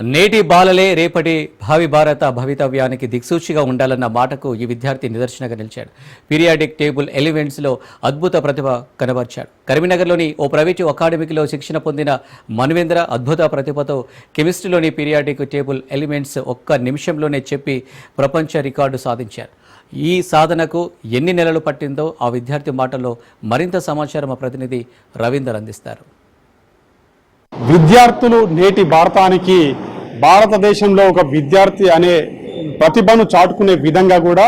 నేటి బాలలే రేపటి భావి భారత భవితవ్యానికి దిక్సూచిగా ఉండాలన్న మాటకు ఈ విద్యార్థి నిదర్శనగా నిలిచాడు. పీరియాడిక్ టేబుల్ ఎలిమెంట్స్లో అద్భుత ప్రతిభ కనబర్చాడు. కరీంనగర్లోని ఓ ప్రైవేటు అకాడమీలో శిక్షణ పొందిన మన్వేంద్ర అద్భుత ప్రతిభతో కెమిస్ట్రీలోని పీరియాడిక్ టేబుల్ ఎలిమెంట్స్ ఒక్క నిమిషంలోనే చెప్పి ప్రపంచ రికార్డు సాధించారు. ఈ సాధనకు ఎన్ని నెలలు పట్టిందో ఆ విద్యార్థి మాటల్లో మరింత సమాచారం మా ప్రతినిధి రవీందర్ అందిస్తారు. విద్యార్థులు నేటి భారతానికి భారతదేశంలో ఒక విద్యార్థి అనే ప్రతిభను చాటుకునే విధంగా కూడా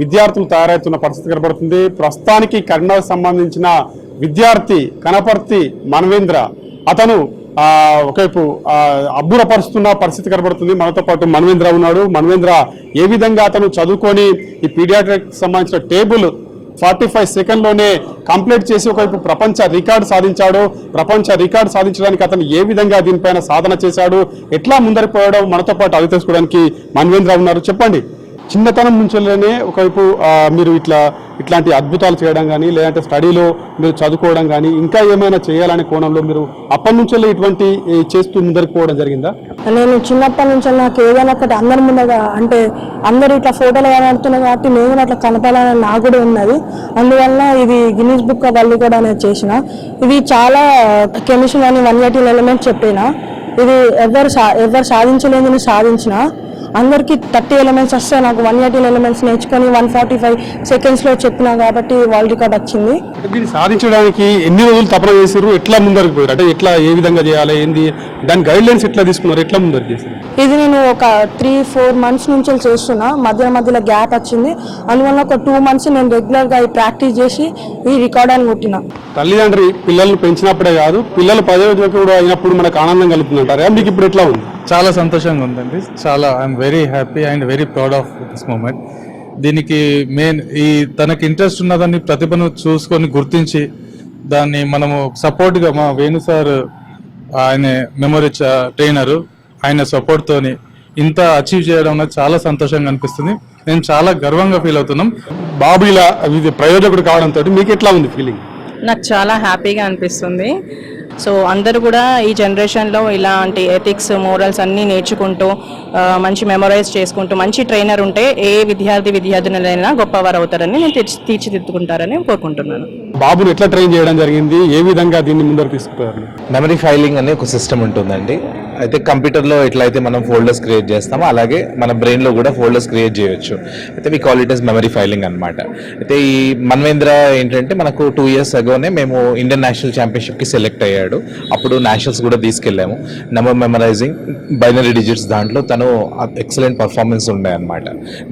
విద్యార్థులు తయారవుతున్న పరిస్థితి కనబడుతుంది. ప్రస్తుతానికి కరీంనగర్ సంబంధించిన విద్యార్థి కనపర్తి మనవేంద్ర అతను ఒకవైపు అబ్బురపరుస్తున్న పరిస్థితి కనబడుతుంది. మనతో పాటు మనవేంద్ర ఉన్నాడు. మనవేంద్ర ఏ విధంగా అతను చదువుకొని ఈ పీడియాట్రిక్ సంబంధించిన టేబుల్ ఫార్టీ ఫైవ్ సెకండ్లోనే కంప్లీట్ చేసి ఒకవైపు ప్రపంచ రికార్డు సాధించాడు. ప్రపంచ రికార్డు సాధించడానికి అతను ఏ విధంగా దీనిపైన సాధన చేశాడు? ఎట్లా ముందరిపోయాడో మనతో పాటు అవి తెలుసుకోవడానికి మన్వేంద్ర ఉన్నారు. చెప్పండి. చిన్నతనం నుంచిలోనే ఒకవైపు మీరు ఇట్లా ఇట్లాంటి అద్భుతాలు చేయడం కానీ లేదంటే స్టడీలో మీరు చదువుకోవడం కానీ ఇంకా ఏమైనా చేయాలనే కోణంలో మీరు అప్పటి నుంచే ఇటువంటి చేస్తూ ముందరికి పోవడం జరిగిందా? నేను చిన్నప్పటి నుంచి నాకు ఏదైనా ఒకటి అందరి ముందుగా అంటే అందరూ ఇట్లా ఫోటోలు కనబడుతున్నాయి కాబట్టి నేను అట్లా కనపాలని నాకు కూడా ఉన్నది. అందువల్ల ఇది గిన్నీస్ బుక్ వాళ్ళు కూడా నేను చేసిన. ఇది చాలా కెమిస్ట్రీ అని వన్ ఎయిటీన్ ఎలిమెంట్స్ చెప్పిన. ఇది ఎవరు సా ఎవరు సాధించలేదని సాధించిన. అందరికీ థర్టీ ఎలిమెంట్స్ వస్తే నాకు వన్ ఎయిటీ ఎలిమెంట్స్ నేర్చుకొని వన్ ఫార్టీ ఫైవ్ సెకండ్స్లో చెప్పిన కాబట్టి వరల్డ్ రికార్డ్ వచ్చింది. దీన్ని సాధించడానికి ఎన్ని రోజులు తపన చేసారు ఎట్లా ముందరికి పోయారు? అంటే ఎట్లా ఏ విధంగా చేయాలి? ఏంది? దాని గైడ్ లైన్స్ ఎట్లా తీసుకున్నారు? ఎట్లా ముందరికి చేశారు? ఇది నేను ఒక త్రీ ఫోర్ మంత్స్ నుంచి చేస్తున్నా. మధ్య మధ్యలో గ్యాప్ వచ్చింది. అందువల్ల ఒక టూ మంత్స్ నేను రెగ్యులర్గా ఈ ప్రాక్టీస్ చేసి ఈ రికార్డ్ అని కొట్టిన. తల్లిదండ్రి పిల్లల్ని పెంచినప్పుడే కాదు పిల్లలు పదవి కూడా అయినప్పుడు మనకు ఆనందం కలుగుతుంది అంటారా మీకు ఇప్పుడు ఎట్లా ఉంది? చాలా సంతోషంగా ఉందండి. చాలా I'm very happy and very proud of this moment దీనికి మెయిన్ ఈ తనకి ఇంట్రెస్ట్ ఉన్నదాన్ని ప్రతిభను చూసుకొని గుర్తించి దాన్ని మనము సపోర్ట్గా మా వేణు సార్ ఆయన మెమరీ ట్రైనరు ఆయన సపోర్ట్తోని ఇంత అచీవ్ చేయడం నాకు చాలా సంతోషంగా అనిపిస్తుంది. నేను చాలా గర్వంగా ఫీల్ అవుతున్నాం. బాబు ఇలా ఇది ప్రయోజకుడు కావడంతో మీకు ఎట్లా ఉంది ఫీలింగ్ నాకు చాలా హ్యాపీగా అనిపిస్తుంది. సో అందరూ కూడా ఈ జనరేషన్లో ఇలాంటి ఎథిక్స్ మోరల్స్ అన్నీ నేర్చుకుంటూ మంచి మెమొరైజ్ చేసుకుంటూ మంచి ట్రైనర్ ఉంటే ఏ విద్యార్థి విద్యార్థినులైనా గొప్పవారు అవుతారని నేను తీర్చి తీర్చిదిద్దుకుంటారని కోరుకుంటున్నాను. బాబుని ఎట్లా ట్రైన్ చేయడం జరిగింది? ఏ విధంగా దీన్ని ముందరకు తీసుకుపోయారు? మెమరీ ఫైలింగ్ అనే ఒక సిస్టమ్ ఉంటుందండి. అయితే కంప్యూటర్లో ఎట్లయితే మనం ఫోల్డర్స్ క్రియేట్ చేస్తామో అలాగే మన బ్రెయిన్లో కూడా ఫోల్డర్స్ క్రియేట్ చేయొచ్చు. అయితే మీ కాల్ ఇట్ మెమరీ ఫైలింగ్ అనమాట అయితే ఈ మన్వేంద్ర ఏంటంటే మనకు టూ ఇయర్స్ అగోనే మేము ఇండియన్ నేషనల్ ఛాంపియన్షిప్కి సెలెక్ట్ అయ్యాడు. అప్పుడు నేషనల్స్ కూడా తీసుకెళ్ళాము. నెంబర్ మెమరైజింగ్ బైనరీ డిజిట్స్ దాంట్లో తను ఎక్సలెంట్ పర్ఫార్మెన్స్ ఉండే అనమాట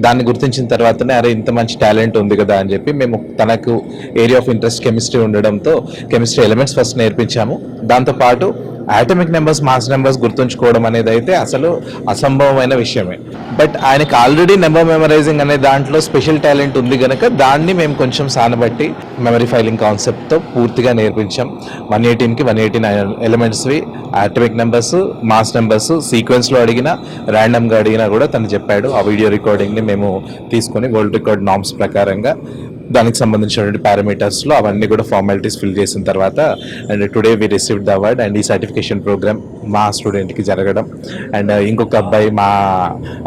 దాన్ని గుర్తించిన తర్వాతనే అరే ఇంత మంచి టాలెంట్ ఉంది కదా అని చెప్పి మేము తనకు ఏరియా ఆఫ్ ఇంట్రెస్ట్ కెమిస్ట్రీ ఉండడంతో కెమిస్ట్రీ ఎలిమెంట్స్ ఫస్ట్ నేర్పించాము. దాంతోపాటు ఆటమిక్ నెంబర్స్ మాస్ నెంబర్స్ గుర్తుంచుకోవడం అనేది అయితే అసలు అసంభవమైన విషయమే. బట్ ఆయనకి ఆల్రెడీ నెంబర్ మెమరైజింగ్ అనే దాంట్లో స్పెషల్ టాలెంట్ ఉంది కనుక దాన్ని మేము కొంచెం సానబట్టి మెమరీ ఫైలింగ్ కాన్సెప్ట్తో పూర్తిగా నేర్పించాం. వన్ ఎయిటీన్కి వన్ ఎయిటీన్ ఎలిమెంట్స్వి ఆటమిక్ నెంబర్స్ మాస్ నెంబర్స్ సీక్వెన్స్లో అడిగినా ర్యాండమ్గా అడిగినా కూడా తను చెప్పాడు. ఆ వీడియో రికార్డింగ్ని మేము తీసుకొని వరల్డ్ రికార్డ్ నామ్స్ ప్రకారంగా దానికి సంబంధించినటువంటి పారామీటర్స్లో అవన్నీ కూడా ఫార్మాలిటీస్ ఫిల్ చేసిన తర్వాత and today we received the award and ఈ సర్టిఫికేషన్ ప్రోగ్రామ్ మా స్టూడెంట్కి జరగడం. అండ్ uh, ఇంకొక అబ్బాయి మా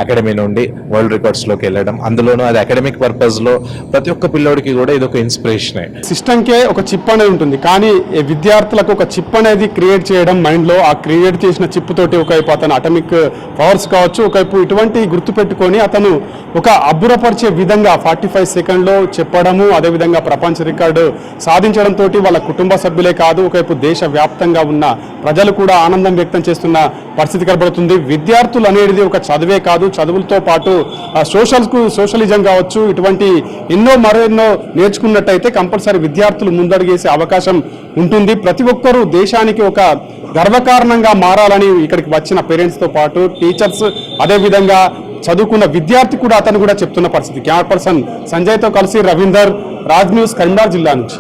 అకాడమీ నుండి వరల్డ్ రికార్డ్స్లోకి వెళ్ళడం. అందులోనూ అది అకాడమిక్ పర్పస్లో ప్రతి ఒక్క పిల్లోడికి కూడా ఇది ఒక ఇన్స్పిరేషనే సిస్టమ్కే ఒక చిప్ అనేది ఉంటుంది. కానీ విద్యార్థులకు ఒక చిప్ అనేది క్రియేట్ చేయడం మైండ్లో ఆ క్రియేట్ చేసిన చిప్ తోటి ఒకవైపు అతను అటమిక్ పవర్స్ కావచ్చు ఒకవైపు ఇటువంటి గుర్తుపెట్టుకొని అతను ఒక అబ్బురపరిచే విధంగా ఫార్టీ ఫైవ్ సెకండ్లో చెప్పడం చెప్పడము అదేవిధంగా ప్రపంచ రికార్డు సాధించడంతో వాళ్ళ కుటుంబ సభ్యులే కాదు ఒకవైపు దేశ వ్యాప్తంగా ఉన్న ప్రజలు కూడా ఆనందం వ్యక్తం చేస్తున్న పరిస్థితి కనబడుతుంది. విద్యార్థులు అనేది ఒక చదువే కాదు చదువులతో పాటు సోషల్కు సోషలిజం కావచ్చు ఇటువంటి ఎన్నో మరెన్నో నేర్చుకున్నట్టయితే కంపల్సరీ విద్యార్థులు ముందడుగేసే అవకాశం ఉంటుంది. ప్రతి ఒక్కరూ దేశానికి ఒక గర్వకారణంగా మారాలని ఇక్కడికి వచ్చిన పేరెంట్స్తో పాటు టీచర్స్ అదేవిధంగా చదువుకున్న విద్యార్థి కూడా అతను కూడా చెప్తున్న పరిస్థితి. కెమెరా పర్సన్ సంజయ్తో కలిసి రవీందర్ రాజ్ న్యూస్ కరీంనగర్ జిల్లా నుంచి.